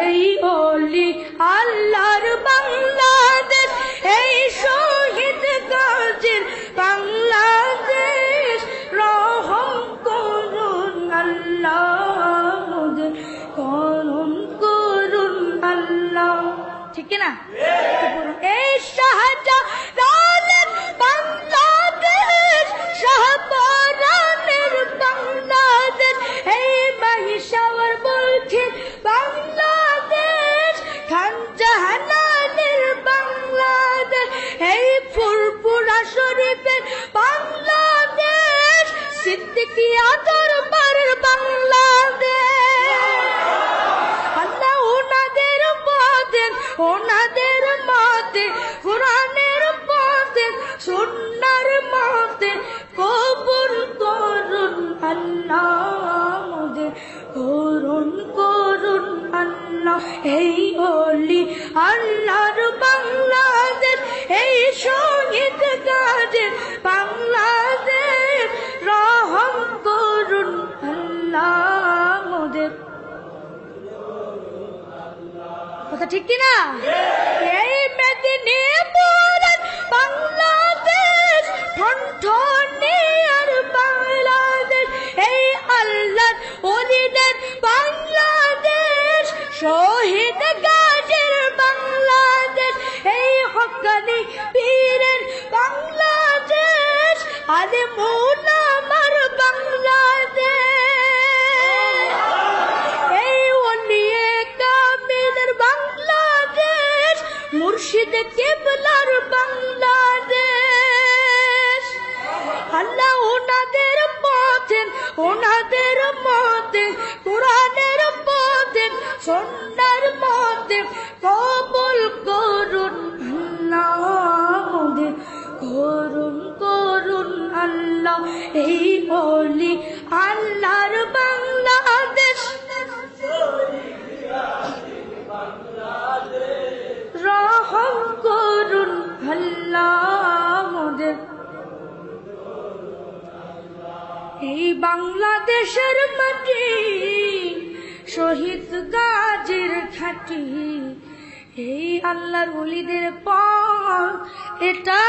এই অলি আল্লাহর বাংলাদেশ এই শহীদ গাজীর বাংলাদেশ। রহম করুন আল্লাহ করুন করুন আল্লাহ। ঠিক না? এই শাহজালালের সিদ্দিকিয়া দরবারের বাংলাদেশ? আল্লাহ কবুল করুন আল্লাহ আল্লাহ এই অলি আল্লাহর কথা ঠিক কিনা? এই মেদিনীপুর বাংলাদেশ ঠনঠনি আর বাংলাদেশ, এই আল্লাহ ওলিদের বাংলাদেশ, শহীদ গাজের বাংলাদেশ, এই হকানি পীরের বাংলাদেশ আলে মুর্শিদ কেবলার বাংলাদেশ। আল্লাহ ওনাদের পথে, ওনাদের মতে কোরআনের পথে, সন্ন্যার মতে কবল করুন আমাদের করুন করুন আল্লাহ, এই বলি আল্লাহর এই বাংলাদেশের মাটি শহীদ গাজের খাটি এই আল্লাহর বলিদের পথ এটা